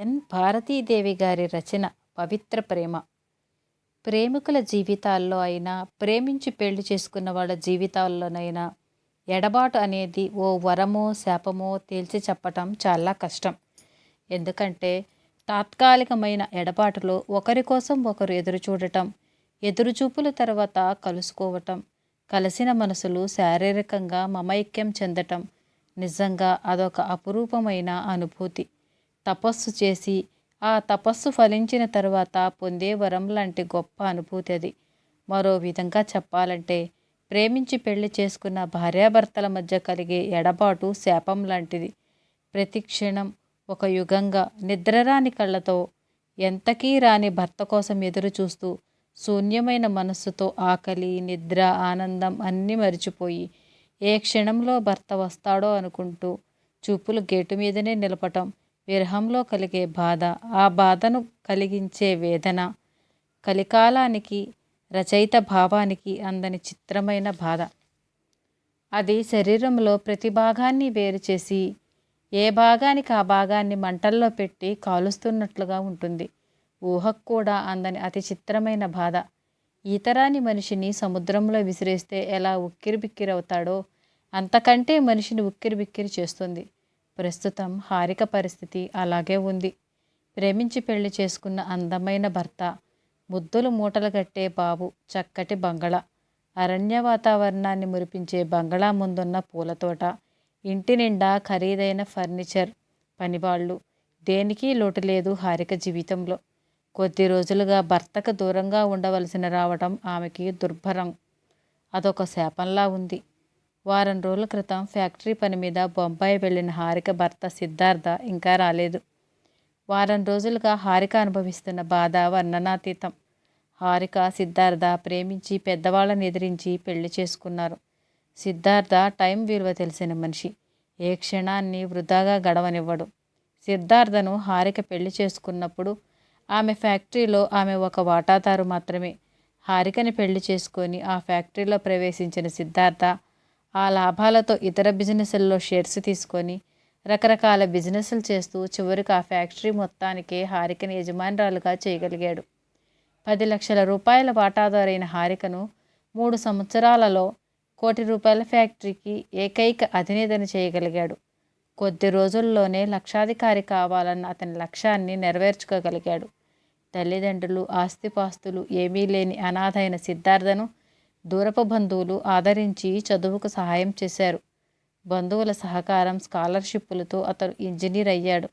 ఎన్ భారతీదేవి గారి రచన పవిత్ర ప్రేమ. ప్రేమికుల జీవితాల్లో అయినా ప్రేమించి పెళ్ళి చేసుకున్న వాళ్ళ జీవితాల్లోనైనా ఎడబాటు అనేది ఓ వరమో శాపమో తేల్చి చెప్పటం చాలా కష్టం. ఎందుకంటే తాత్కాలికమైన ఎడబాటులో ఒకరి కోసం ఒకరు ఎదురు చూడటం ఎదురుచూపుల తర్వాత కలుసుకోవటం కలిసిన మనసులు శారీరకంగా మమైక్యం చెందటం నిజంగా అదొక అపురూపమైన అనుభూతి. తపస్సు చేసి ఆ తపస్సు ఫలించిన తర్వాత పొందే వరం లాంటి గొప్ప అనుభూతి అది. మరో విధంగా చెప్పాలంటే ప్రేమించి పెళ్ళి చేసుకున్న భార్యాభర్తల మధ్య కలిగే ఎడబాటు శాపం లాంటిది. ప్రతి క్షణం ఒక యుగంగా నిద్రరాని కళ్ళతో ఎంతకీ రాని భర్త కోసం ఎదురు చూస్తూ శూన్యమైన మనస్సుతో ఆకలి నిద్ర ఆనందం అన్నీ మరిచిపోయి ఏ క్షణంలో భర్త వస్తాడో అనుకుంటూ చూపులు గేటు మీదనే నిలపటం విరహంలో కలిగే బాధ ఆ బాధను కలిగించే వేదన కలికాలానికి రచయిత భావానికి అందని చిత్రమైన బాధ. అది శరీరంలో ప్రతి భాగాన్ని వేరు చేసి ఏ భాగానికి ఆ భాగాన్ని మంటల్లో పెట్టి కాలుస్తున్నట్లుగా ఉంటుంది. ఊహకు కూడా అందని అతి చిత్రమైన బాధ. ఈతరాని మనిషిని సముద్రంలో విసిరేస్తే ఎలా ఉక్కిరిబిక్కిరవుతాడో అంతకంటే మనిషిని ఉక్కిరిబిక్కిరి చేస్తుంది. ప్రస్తుతం హారిక పరిస్థితి అలాగే ఉంది. ప్రేమించి పెళ్ళి చేసుకున్న అందమైన భర్త ముద్దులు మూటలు కట్టే బాబు చక్కటి బంగళా. అరణ్య వాతావరణాన్ని మురిపించే బంగళా ముందున్న పూలతోట ఇంటి నిండా ఖరీదైన ఫర్నిచర్ పనివాళ్ళు దేనికి లోటు లేదు హారిక జీవితంలో. కొద్ది రోజులుగా భర్తకు దూరంగా ఉండవలసిన రావడం ఆమెకి దుర్భరం. అదొక శాపంలా ఉంది. వారం రోజుల క్రితం ఫ్యాక్టరీ పని మీద బొంబాయి వెళ్ళిన హారిక భర్త సిద్ధార్థ ఇంకా రాలేదు. వారం రోజులుగా హారిక అనుభవిస్తున్న బాధ వర్ణనాతీతం. హారిక సిద్ధార్థ ప్రేమించి పెద్దవాళ్ళని ఎదిరించి పెళ్ళి చేసుకున్నారు. సిద్ధార్థ టైం విలువ తెలిసిన మనిషి. ఏ క్షణాన్ని వృధాగా గడవనివ్వడు. సిద్ధార్థను హారిక పెళ్ళి చేసుకున్నప్పుడు ఆమె ఫ్యాక్టరీలో ఆమె ఒక వాటాదారు మాత్రమే. హారికని పెళ్ళి చేసుకొని ఆ ఫ్యాక్టరీలో ప్రవేశించిన సిద్ధార్థ ఆ లాభాలతో ఇతర బిజినెస్ల్లో షేర్స్ తీసుకొని రకరకాల బిజినెస్లు చేస్తూ చివరికి ఆ ఫ్యాక్టరీ మొత్తానికే హారికను యజమానురాలుగా చేయగలిగాడు. పది లక్షల రూపాయల వాటాదారైన హారికను మూడు సంవత్సరాలలో కోటి రూపాయల ఫ్యాక్టరీకి ఏకైక అధినేతను చేయగలిగాడు. కొద్ది రోజుల్లోనే లక్షాధికారి కావాలన్న అతని లక్ష్యాన్ని నెరవేర్చుకోగలిగాడు. తల్లిదండ్రులు ఆస్తిపాస్తులు ఏమీ లేని అనాథైన సిద్ధార్థను దూరపు బంధువులు ఆదరించి చదువుకు సహాయం చేశారు. బంధువుల సహకారం స్కాలర్షిప్పులతో అతను ఇంజనీర్ అయ్యాడు.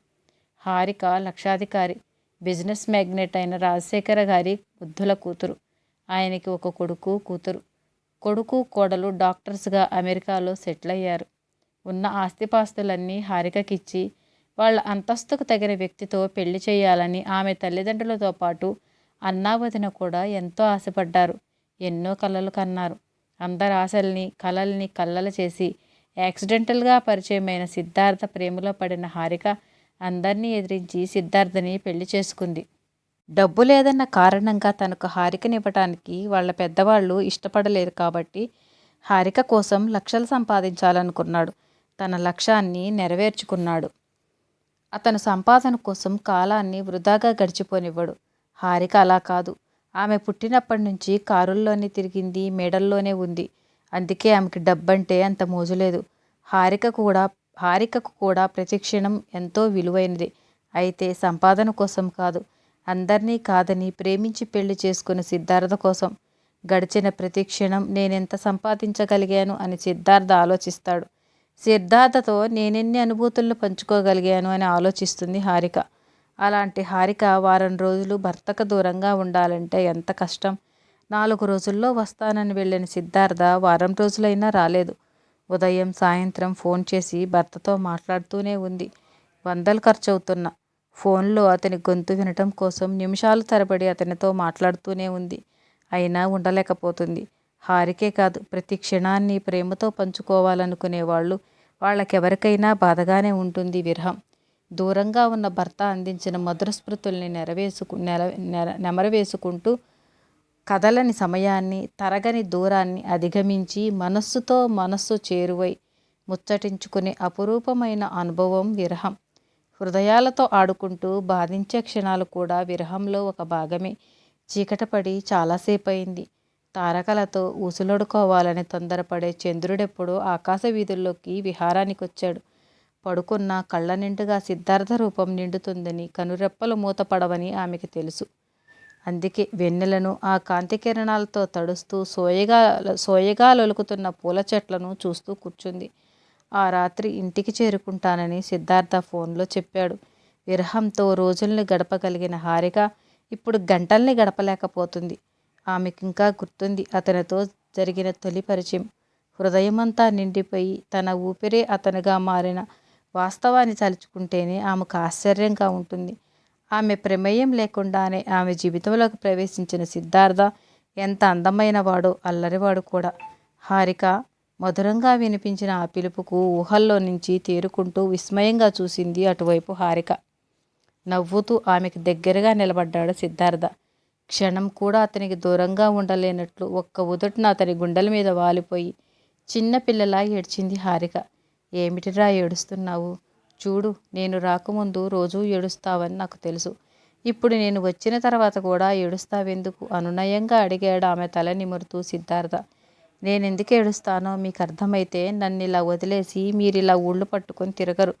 హారిక లక్షాధికారి బిజినెస్ మ్యాగ్నెట్ అయిన రాజశేఖర గారి బుద్ధుల కూతురు. ఆయనకి ఒక కొడుకు కూతురు. కొడుకు కోడలు డాక్టర్స్గా అమెరికాలో సెటిల్ అయ్యారు. ఉన్న ఆస్తిపాస్తులన్నీ హారికకిచ్చి వాళ్ళ అంతస్తుకు తగిన వ్యక్తితో పెళ్ళి చేయాలని ఆమె తల్లిదండ్రులతో పాటు అన్నావదిన కూడా ఎంతో ఆశపడ్డారు. ఎన్నో కళలు కన్నారు. అందరి ఆశల్ని కళల్ని కళ్ళలు చేసి యాక్సిడెంటల్గా పరిచయమైన సిద్ధార్థ ప్రేమలో పడిన హారిక అందరినీ ఎదిరించి సిద్ధార్థని పెళ్ళి చేసుకుంది. డబ్బు లేదన్న కారణంగా తనకు హారికనివ్వటానికి వాళ్ళ పెద్దవాళ్ళు ఇష్టపడలేదు కాబట్టి హారిక కోసం లక్షలు సంపాదించాలనుకున్నాడు. తన లక్ష్యాన్ని నెరవేర్చుకున్నాడు. అతను సంపాదన కోసం కాలాన్ని వృధాగా గడిచిపోనివ్వడు. హారిక అలా కాదు. ఆమె పుట్టినప్పటి నుంచి కారుల్లోనే తిరిగింది మేడల్లోనే ఉంది. అందుకే ఆమెకి డబ్బంటే అంత మోజులేదు. హారిక కూడా హారికకు కూడా ప్రతిక్షణం ఎంతో విలువైనది. అయితే సంపాదన కోసం కాదు అందరినీ కాదని ప్రేమించి పెళ్ళి చేసుకున్న సిద్ధార్థ కోసం. గడిచిన ప్రతిక్షణం నేనెంత సంపాదించగలిగాను అని సిద్ధార్థ ఆలోచిస్తాడు. సిద్ధార్థతో నేనెన్ని అనుభూతులను పంచుకోగలిగాను అని ఆలోచిస్తుంది హారిక. అలాంటి హారిక వారం రోజులు భర్తకు దూరంగా ఉండాలంటే ఎంత కష్టం? నాలుగు రోజుల్లో వస్తానని వెళ్ళిన సిద్ధార్థ వారం రోజులైనా రాలేదు. ఉదయం సాయంత్రం ఫోన్ చేసి భర్తతో మాట్లాడుతూనే ఉంది. వందలు ఖర్చు ఫోన్లో అతని గొంతు వినటం కోసం నిమిషాలు తరబడి అతనితో మాట్లాడుతూనే ఉంది. అయినా ఉండలేకపోతుంది. హారికే కాదు ప్రతి క్షణాన్ని ప్రేమతో పంచుకోవాలనుకునే వాళ్ళు వాళ్ళకెవరికైనా బాధగానే ఉంటుంది విరహం. దూరంగా ఉన్న భర్త అందించిన మధుర స్మృతుల్ని నెరవేసుకు నెర నెమరవేసుకుంటూ కదలని సమయాన్ని తరగని దూరాన్ని అధిగమించి మనస్సుతో మనస్సు చేరువై ముచ్చటించుకునే అపురూపమైన అనుభవం విరహం. హృదయాలతో ఆడుకుంటూ బాధించే క్షణాలు కూడా విరహంలో ఒక భాగమే. చీకటపడి చాలాసేపు అయింది తారకలతో ఊసులొడుకోవాలని తొందరపడే చంద్రుడెప్పుడో ఆకాశ వీధుల్లోకి విహారానికి వచ్చాడు పడుకున్న కళ్ళ నిండుగా సిద్ధార్థ రూపం నిండుతుందని కనురెప్పలు మూతపడవని ఆమెకి తెలుసు. అందుకే వెన్నెలను ఆ కాంతి కిరణాలతో తడుస్తూ సోయగా సోయగా లొలుకుతున్న పూల చెట్లను చూస్తూ కూర్చుంది. ఆ రాత్రి ఇంటికి చేరుకుంటానని సిద్ధార్థ ఫోన్లో చెప్పాడు. విరహంతో రోజుల్ని గడపగలిగిన హారిక ఇప్పుడు గంటల్ని గడపలేకపోతుంది. ఆమెకింకా గుర్తుంది అతనితో జరిగిన తొలి పరిచయం. హృదయమంతా నిండిపోయి తన ఊపిరే అతనుగా మారిన వాస్తవాన్ని తలుచుకుంటేనే ఆమెకు ఆశ్చర్యంగా ఉంటుంది. ఆమె ప్రమేయం లేకుండానే ఆమె జీవితంలోకి ప్రవేశించిన సిద్ధార్థ ఎంత అందమైన వాడో అల్లరివాడు కూడా. హారిక మధురంగా వినిపించిన ఆ పిలుపుకు ఊహల్లో నుంచి తేరుకుంటూ విస్మయంగా చూసింది అటువైపు హారిక. నవ్వుతూ ఆమెకు దగ్గరగా నిలబడ్డాడు సిద్ధార్థ. క్షణం కూడా అతనికి దూరంగా ఉండలేనట్లు ఒక్క ఉదుటిన అతని గుండెల మీద వాలిపోయి చిన్నపిల్లలా ఏడ్చింది హారిక. ఏమిటిరా ఏడుస్తున్నావు? చూడు నేను రాకముందు రోజూ ఏడుస్తావని నాకు తెలుసు. ఇప్పుడు నేను వచ్చిన తర్వాత కూడా ఏడుస్తావెందుకు? అనునయంగా అడిగాడు ఆమె తల నిమురుతూ సిద్ధార్థ. నేనెందుకు ఏడుస్తానో మీకు అర్థమైతే నన్ను ఇలా వదిలేసి మీరిలా ఊళ్ళు పట్టుకొని తిరగరు.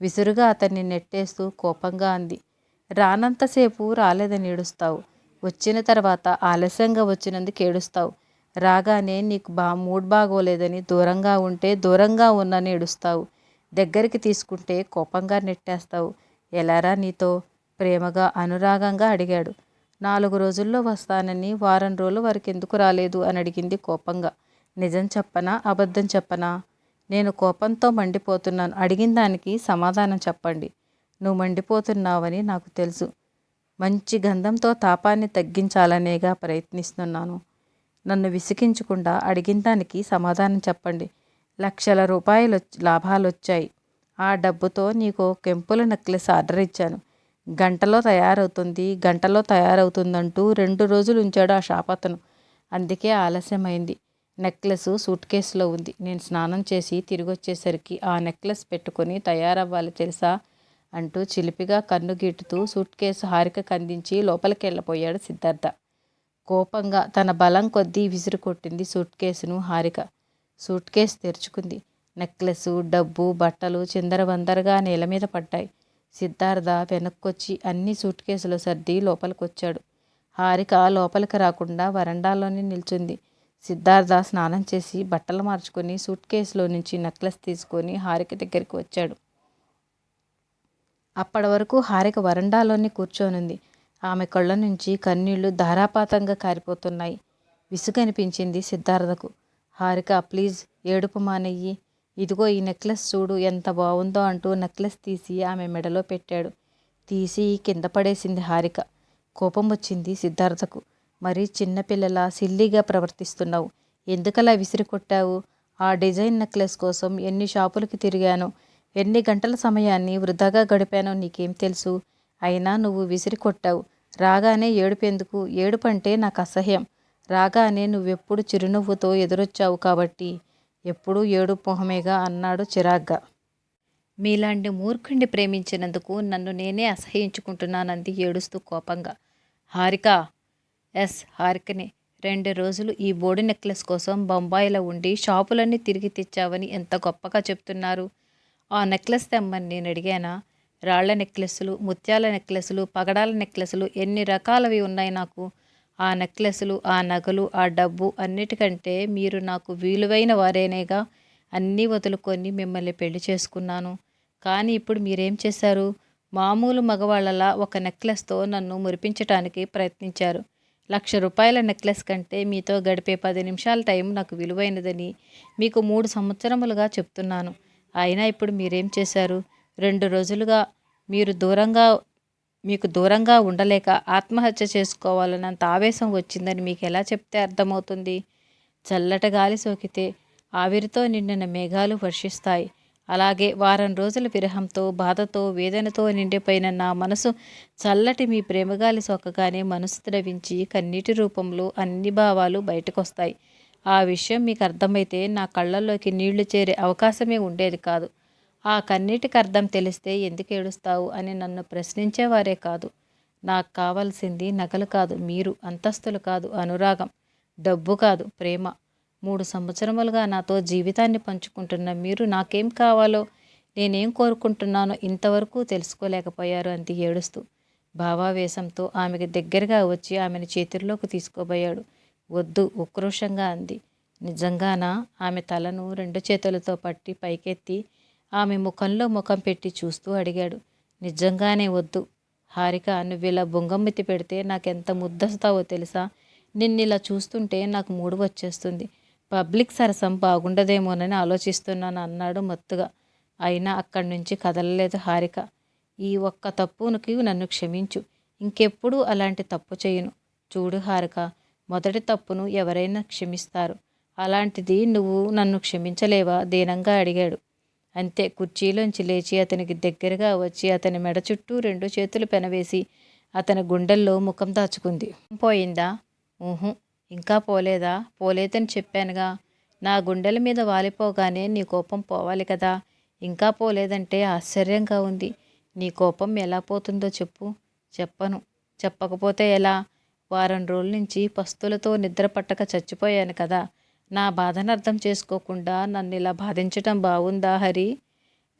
విసురుగా అతన్ని నెట్టేస్తూ కోపంగా అంది. రానంతసేపు రాలేదని ఏడుస్తావు. వచ్చిన తర్వాత ఆలస్యంగా వచ్చినందుకు ఏడుస్తావు. రాగానే నీకు బా మూడ్ బాగోలేదని దూరంగా ఉంటే దూరంగా ఉన్నని ఏడుస్తావు. దగ్గరికి తీసుకుంటే కోపంగా నెట్టేస్తావు. ఎలారా నీతో? ప్రేమగా అనురాగంగా అడిగాడు. నాలుగు రోజుల్లో వస్తానని వారం రోజుల వరకు ఎందుకు రాలేదు అని అడిగింది కోపంగా. నిజం చెప్పనా? అబద్ధం చెప్పనా? నేను కోపంతో మండిపోతున్నాను. అడిగిన దానికి సమాధానం చెప్పండి. నువ్వు మండిపోతున్నావని నాకు తెలుసు. మంచి గంధంతో తాపాన్ని తగ్గించాలనేగా ప్రయత్నిస్తున్నాను. నన్ను విసిగించకుండా అడిగిన దానికి సమాధానం చెప్పండి. లక్షల రూపాయలు లాభాలు వచ్చాయి ఆ డబ్బుతో నీకు కెంపుల నెక్లెస్ ఆర్డర్ ఇచ్చాను. గంటలో తయారవుతుంది గంటలో తయారవుతుందంటూ రెండు రోజులు ఉంచాడు ఆ షాప్ అతను. అందుకే ఆలస్యమైంది. నెక్లెస్ సూట్ కేసులో ఉంది. నేను స్నానం చేసి తిరిగి వచ్చేసరికి ఆ నెక్లెస్ పెట్టుకొని తయారవ్వాలి తెలుసా? అంటూ చిలిపిగా కన్ను గీటుతూ సూట్ కేసు హారిక కందించి లోపలికి వెళ్ళిపోయాడు సిద్ధార్థ. కోపంగా తన బలం కొద్దీ విసిరి కొట్టింది సూట్ కేసును హారిక. సూట్ కేసు తెరుచుకుంది. నెక్లెస్ డబ్బు బట్టలు చిందరవందరగా నేల మీద పడ్డాయి. సిద్ధార్థ వెనక్కొచ్చి అన్ని సూట్ కేసులు సర్ది లోపలికొచ్చాడు. హారిక లోపలికి రాకుండా వరండాలోనే నిల్చుంది. సిద్ధార్థ స్నానం చేసి బట్టలు మార్చుకొని సూట్ కేసులో నుంచి నెక్లెస్ తీసుకొని హారిక దగ్గరికి వచ్చాడు. అప్పటి వరకు హారిక వరండాలోనే కూర్చోనుంది. ఆమె కళ్ళ నుంచి కన్నీళ్ళు ధారాపాతంగా కారిపోతున్నాయి. విసుగనిపించింది సిద్ధార్థకు. హారిక ప్లీజ్ ఏడుపు మానయ్యి ఇదిగో ఈ నెక్లెస్ చూడు ఎంత బాగుందో అంటూ నెక్లెస్ తీసి ఆమె మెడలో పెట్టాడు. తీసి కింద పడేసింది హారిక. కోపం వచ్చింది సిద్ధార్థకు. మరి చిన్నపిల్లలా సిల్లీగా ప్రవర్తిస్తున్నావు. ఎందుకలా విసిరి కొట్టావు? ఆ డిజైన్ నెక్లెస్ కోసం ఎన్ని షాపులకి తిరిగాను? ఎన్ని గంటల సమయాన్ని వృధాగా గడిపానో నీకేం తెలుసు? అయినా నువ్వు విసిరి కొట్టావు. రాగానే ఏడుపెందుకు? ఏడుపంటే నాకు అసహ్యం. రాగానే నువ్వెప్పుడు చిరునవ్వుతో ఎదురొచ్చావు కాబట్టి ఎప్పుడూ ఏడు మొహమేగా అన్నాడు చిరాగ్గా. మీలాంటి మూర్ఖుండి ప్రేమించినందుకు నన్ను నేనే అసహ్యించుకుంటున్నానంది ఏడుస్తూ కోపంగా. హారిక ఎస్ హారికనే రెండు రోజులు ఈ బోడి నెక్లెస్ కోసం బొంబాయిలో ఉండి షాపులన్నీ తిరిగి తెచ్చావని ఎంత గొప్పగా చెప్తున్నారు? ఆ నెక్లెస్ తెమ్మని నేను అడిగానా? రాళ్ళ నెక్లెస్లు ముత్యాల నెక్లెస్లు పగడాల నెక్లెస్లు ఎన్ని రకాలవి ఉన్నాయి నాకు? ఆ నెక్లెస్లు ఆ నగలు ఆ డబ్బు అన్నిటికంటే మీరు నాకు విలువైన వారేనేగా? అన్నీ వదులుకొని మిమ్మల్ని పెళ్ళి చేసుకున్నాను. కానీ ఇప్పుడు మీరేం చేశారు? మామూలు మగవాళ్ళలా ఒక నెక్లెస్తో నన్ను మురిపించటానికి ప్రయత్నించారు. లక్ష రూపాయల నెక్లెస్ కంటే మీతో గడిపే పది నిమిషాల టైం నాకు విలువైనదని మీకు మూడు సంవత్సరములుగా చెప్తున్నాను. అయినా ఇప్పుడు మీరేం చేశారు? రెండు రోజులుగా మీరు దూరంగా మీకు దూరంగా ఉండలేక ఆత్మహత్య చేసుకోవాలన్నంత ఆవేశం వచ్చిందని మీకు ఎలా చెప్తే అర్థమవుతుంది? చల్లట గాలి సోకితే ఆవిరితో నిండిన మేఘాలు వర్షిస్తాయి. అలాగే వారం రోజుల విరహంతో బాధతో వేదనతో నిండిపోయిన నా మనసు చల్లటి మీ ప్రేమగాలి సోకగానే మనసు ద్రవించి కన్నీటి రూపంలో అన్ని భావాలు బయటకొస్తాయి. ఆ విషయం మీకు అర్థమైతే నా కళ్ళల్లోకి నీళ్ళు చేరే అవకాశమే ఉండేది కాదు. ఆ కన్నీటికి అర్థం తెలిస్తే ఎందుకు ఏడుస్తావు అని నన్ను ప్రశ్నించేవారే కాదు. నాకు కావాల్సింది నగలు కాదు మీరు అంతస్తులు కాదు అనురాగం డబ్బు కాదు ప్రేమ. మూడు సంవత్సరములుగా నాతో జీవితాన్ని పంచుకుంటున్న మీరు నాకేం కావాలో నేనేం కోరుకుంటున్నానో ఇంతవరకు తెలుసుకోలేకపోయారు అంది ఏడుస్తూ. భావావేశంతో ఆమెకి దగ్గరగా వచ్చి ఆమెను చేతుల్లోకి తీసుకోబోయాడు. వద్దు ఉక్రోషంగా అంది. నిజంగానా? ఆమె తలను రెండు చేతులతో పట్టి పైకెత్తి ఆమె ముఖంలో ముఖం పెట్టి చూస్తూ అడిగాడు. నిజంగానే వద్దు. హారిక నువ్విలా బొంగమ్మెత్తి పెడితే నాకెంత ముద్దస్తావో తెలుసా? నిన్నిలా చూస్తుంటే నాకు మూడు వచ్చేస్తుంది. పబ్లిక్ సరసం బాగుండదేమోనని ఆలోచిస్తున్నాను అన్నాడు మత్తుగా. అయినా అక్కడి నుంచి కదలలేదు హారిక. ఈ ఒక్క తప్పునికి నన్ను క్షమించు. ఇంకెప్పుడు అలాంటి తప్పు చేయను. చూడు హారిక మొదటి తప్పును ఎవరైనా క్షమిస్తారు. అలాంటిది నువ్వు నన్ను క్షమించలేవా? దీనంగా అడిగాడు. అంతే. కుర్చీలోంచి లేచి అతనికి దగ్గరగా వచ్చి అతని మెడ చుట్టూ రెండు చేతులు పెనవేసి అతని గుండెల్లో ముఖం దాచుకుంది. పోయిందా? ఊహు. ఇంకా పోలేదా? పోలేదని చెప్పానుగా. నా గుండెల మీద వాలిపోగానే నీ కోపం పోవాలి కదా. ఇంకా పోలేదంటే ఆశ్చర్యంగా ఉంది. నీ కోపం ఎలా పోతుందో చెప్పు. చెప్పను. చెప్పకపోతే ఎలా? వారం రోజుల నుంచి పస్తులతో నిద్ర పట్టక చచ్చిపోయాను కదా. నా బాధను అర్థం చేసుకోకుండా నన్ను ఇలా బాధించటం బాగుందా హరి?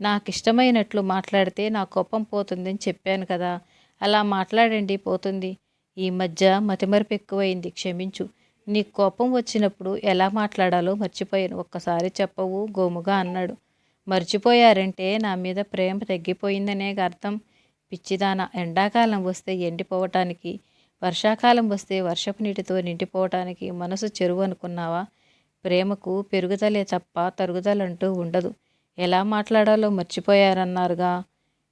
నాకు ఇష్టమైనట్లు మాట్లాడితే నా కోపం పోతుందని చెప్పాను కదా. అలా మాట్లాడండి పోతుంది. ఈ మధ్య మతిమరుపు ఎక్కువైంది క్షమించు. నీ కోపం వచ్చినప్పుడు ఎలా మాట్లాడాలో మర్చిపోయాను. ఒక్కసారి చెప్పవు గోముగా అన్నాడు. మర్చిపోయారంటే నా మీద ప్రేమ తగ్గిపోయిందనే అర్థం. పిచ్చిదాన ఎండాకాలం వస్తే ఎండిపోవటానికి వర్షాకాలం వస్తే వర్షపు నీటితో నిండిపోవటానికి మనసు చెరువు అనుకున్నావా ప్రేమకు పెరుగుదలే తప్ప తరుగుదలంటూ ఉండదు. ఎలా మాట్లాడాలో మర్చిపోయారన్నారుగా.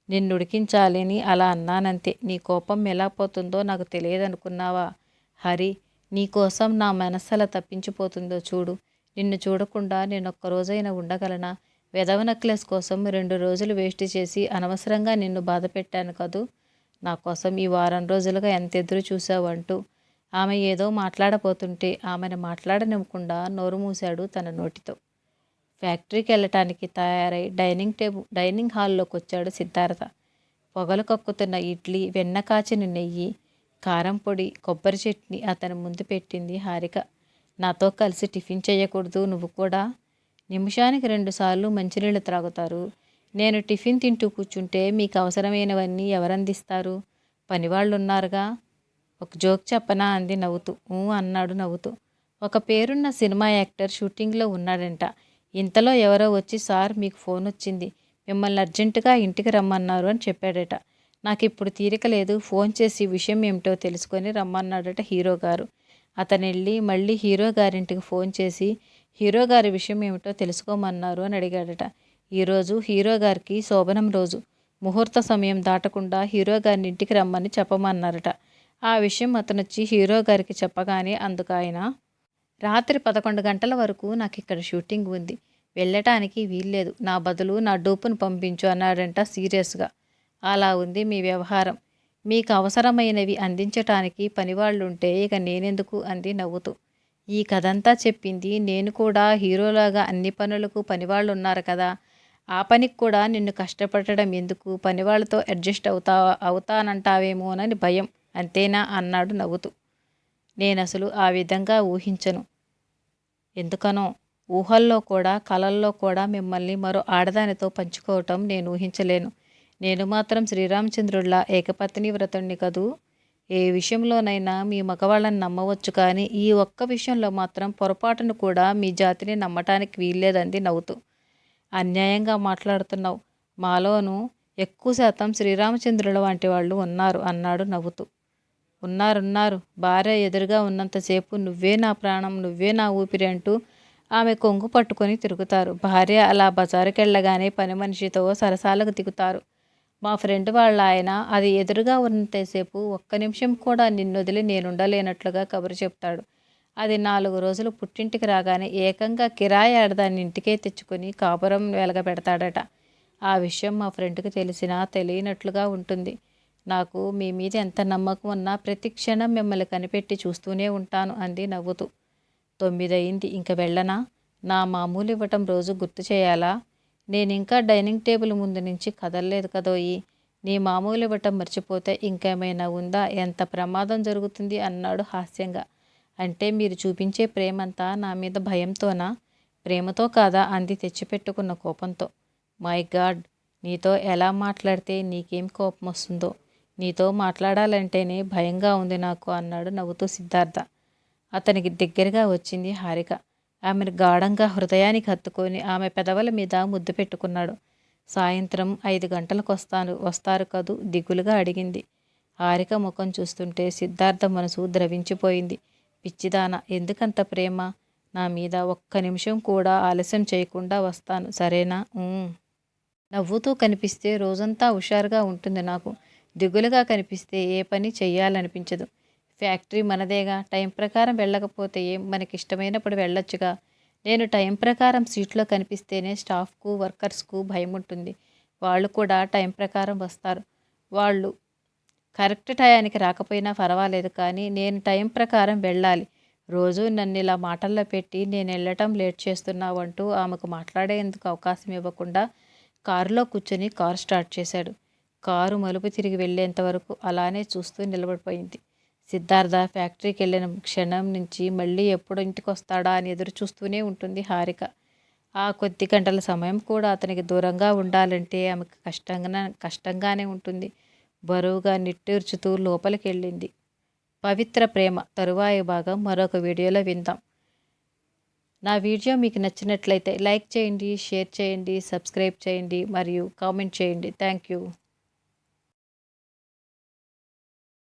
నిన్ను ఉడికించాలని అలా అన్నానంతే. నీ కోపం ఎలా పోతుందో నాకు తెలియదనుకున్నావా. హరి నీ కోసం నా మనస్సల తప్పించిపోతుందో చూడు. నిన్ను చూడకుండా నేను ఒక్క రోజైనా ఉండగలనా? వెదవ నెక్లెస్ కోసం రెండు రోజులు వేస్ట్ చేసి అనవసరంగా నిన్ను బాధ పెట్టాను కదూ. నా కోసం ఈ వారం రోజులుగా ఎంత ఎదురు చూసావు అంటూ ఆమె ఏదో మాట్లాడబోతుంటే ఆమెను మాట్లాడనివ్వకుండా నోరు మూశాడు తన నోటితో. ఫ్యాక్టరీకి వెళ్ళటానికి తయారై డైనింగ్ టేబుల్ డైనింగ్ హాల్లోకి వచ్చాడు సిద్ధార్థ. పొగలు కక్కుతున్న ఇడ్లీ వెన్న కాచిన నెయ్యి కారం పొడి కొబ్బరి చట్నీ అతని ముందు పెట్టింది హారిక. నాతో కలిసి టిఫిన్ చేయకూడదు నువ్వు కూడా. నిమిషానికి రెండుసార్లు మంచినీళ్ళు త్రాగుతారు. నేను టిఫిన్ తింటూ కూర్చుంటే మీకు అవసరమైనవన్నీ ఎవరందిస్తారు? పనివాళ్ళు ఉన్నారుగా ఒక జోక్ చెప్పనా అంది నవ్వుతూ. ఊ అన్నాడు నవ్వుతూ. ఒక పేరున్న సినిమా యాక్టర్ షూటింగ్లో ఉన్నాడంట. ఇంతలో ఎవరో వచ్చి సార్ మీకు ఫోన్ వచ్చింది. మిమ్మల్ని అర్జెంటుగా ఇంటికి రమ్మన్నారు అని చెప్పాడట. నాకు ఇప్పుడు తీరిక లేదు. ఫోన్ చేసి విషయం ఏమిటో తెలుసుకొని రమ్మన్నాడట హీరో గారు. అతను వెళ్ళి మళ్ళీ హీరో గారింటికి ఫోన్ చేసి హీరో గారి విషయం ఏమిటో తెలుసుకోమన్నారు అని అడిగాడట. ఈరోజు హీరో గారికి శోభనం రోజు. ముహూర్త సమయం దాటకుండా హీరో గారిని ఇంటికి రమ్మని చెప్పమన్నారట. ఆ విషయం అతనొచ్చి హీరో గారికి చెప్పగానే అందుకు ఆయన రాత్రి పదకొండు గంటల వరకు నాకు ఇక్కడ షూటింగ్ ఉంది. వెళ్ళటానికి వీల్లేదు. నా బదులు నా డూపును పంపించు అన్నాడంట సీరియస్గా. అలా ఉంది మీ వ్యవహారం. మీకు అవసరమైనవి అందించటానికి పనివాళ్ళుంటే ఇక నేనెందుకు? అంది నవ్వుతూ. ఈ కథంతా చెప్పింది నేను కూడా హీరోలాగా అన్ని పనులకు పనివాళ్ళు ఉన్నారు కదా. ఆ పనికి కూడా నిన్ను కష్టపడడం ఎందుకు? పనివాళ్ళతో అడ్జస్ట్ అవుతా అవుతానంటావేమోనని భయం. అంతేనా అన్నాడు నవ్వుతూ. నేను అసలు ఆ విధంగా ఊహించను. ఎందుకనో ఊహల్లో కూడా కలల్లో కూడా మిమ్మల్ని మరో ఆడదానితో పంచుకోవటం నేను ఊహించలేను. నేను మాత్రం శ్రీరామచంద్రుడిలా ఏకపత్ని వ్రతుణ్ణి కదూ. ఏ విషయంలోనైనా మీ మగవాళ్ళని నమ్మవచ్చు కానీ ఈ ఒక్క విషయంలో మాత్రం పొరపాటును కూడా మీ జాతిని నమ్మటానికి వీల్లేదంది నవ్వుతూ. అన్యాయంగా మాట్లాడుతున్నావు. మాలోనూ ఎక్కువ శాతం శ్రీరామచంద్రుల వంటి వాళ్ళు ఉన్నారు అన్నాడు నవ్వుతూ. ఉన్నారున్నారు భార్య ఎదురుగా ఉన్నంతసేపు నువ్వే నా ప్రాణం నువ్వే నా ఊపిరి అంటూ ఆమె కొంగు పట్టుకొని తిరుగుతారు. భార్య అలా బజారుకెళ్ళగానే పని మనిషితో సరసాలకు దిగుతారు. మా ఫ్రెండ్ వాళ్ళ ఆయన అది ఎదురుగా ఉన్నంతసేపు ఒక్క నిమిషం కూడా నిన్నొదిలి నేనుండలేనట్లుగా కబురు చెప్తాడు. అది నాలుగు రోజులు పుట్టింటికి రాగానే ఏకంగా కిరాయి ఆడదాన్ని ఇంటికే తెచ్చుకొని కాపురం వెలగబెడతాడట. ఆ విషయం మా ఫ్రెండ్కి తెలిసినా తెలియనట్లుగా ఉంటుంది. నాకు మీ మీద ఎంత నమ్మకం ఉన్నా ప్రతి క్షణం మిమ్మల్ని కనిపెట్టి చూస్తూనే ఉంటాను అంది నవ్వుతూ. తొమ్మిదయింది ఇంక వెళ్ళనా? నా మామూలు ఇవ్వటం రోజు గుర్తు చేయాలా? నేను ఇంకా డైనింగ్ టేబుల్ ముందు నుంచి కదలలేదు కదోయి. నీ మామూలు ఇవ్వటం మర్చిపోతే ఇంకేమైనా ఉందా? ఎంత ప్రమాదం జరుగుతుంది? అన్నాడు హాస్యంగా. అంటే మీరు చూపించే ప్రేమంతా నా మీద భయంతోనా? ప్రేమతో కాదా? అంది తెచ్చిపెట్టుకున్న కోపంతో. My god! నీతో ఎలా మాట్లాడితే నీకేం కోపం వస్తుందో నీతో మాట్లాడాలంటేనే భయంగా ఉంది నాకు అన్నాడు నవ్వుతూ సిద్ధార్థ. అతనికి దగ్గరగా వచ్చింది హారిక. ఆమెను గాఢంగా హృదయానికి హత్తుకొని ఆమె పెదవుల మీద ముద్దు పెట్టుకున్నాడు. సాయంత్రం ఐదు గంటలకు వస్తాను వస్తారు కదూ? దిగులుగా అడిగింది. హారిక ముఖం చూస్తుంటే సిద్ధార్థ మనసు ద్రవించిపోయింది. పిచ్చిదాన ఎందుకంత ప్రేమ? నా మీద ఒక్క నిమిషం కూడా ఆలస్యం చేయకుండా వస్తాను సరేనా? నవ్వుతూ కనిపిస్తే రోజంతా హుషారుగా ఉంటుంది నాకు. దిగులుగా కనిపిస్తే ఏ పని చెయ్యాలనిపించదు. ఫ్యాక్టరీ మనదేగా టైం ప్రకారం వెళ్ళకపోతే ఏం మనకి ఇష్టమైనప్పుడు వెళ్ళొచ్చుగా. నేను టైం ప్రకారం సీట్లో కనిపిస్తేనే స్టాఫ్కు వర్కర్స్కు భయం ఉంటుంది వాళ్ళు కూడా టైం ప్రకారం వస్తారు. వాళ్ళు కరెక్ట్ టయానికి రాకపోయినా పర్వాలేదు కానీ నేను టైం ప్రకారం వెళ్ళాలి. రోజు నన్ను ఇలా మాటల్లో పెట్టి నేను వెళ్ళటం లేట్ చేస్తున్నావు అంటూ ఆమెకు మాట్లాడేందుకు అవకాశం ఇవ్వకుండా కారులో కూర్చొని కారు స్టార్ట్ చేశాడు. కారు మలుపు తిరిగి వెళ్ళేంత వరకు అలానే చూస్తూ నిలబడిపోయింది. సిద్ధార్థ ఫ్యాక్టరీకి వెళ్ళిన క్షణం నుంచి మళ్ళీ ఎప్పుడు ఇంటికి వస్తాడా అని ఎదురు చూస్తూనే ఉంటుంది హారిక. ఆ కొద్ది గంటల సమయం కూడా అతనికి దూరంగా ఉండాలంటే ఆమెకు కష్టంగా కష్టంగానే ఉంటుంది. బరువుగా నిట్టూర్చుతూ లోపలికి వెళ్ళింది పవిత్ర ప్రేమ తరువాయి భాగం మరొక వీడియోలో విందాం. నా వీడియో మీకు నచ్చినట్లయితే లైక్ చేయండి షేర్ చేయండి సబ్స్క్రైబ్ చేయండి మరియు కామెంట్ చేయండి. Thank you.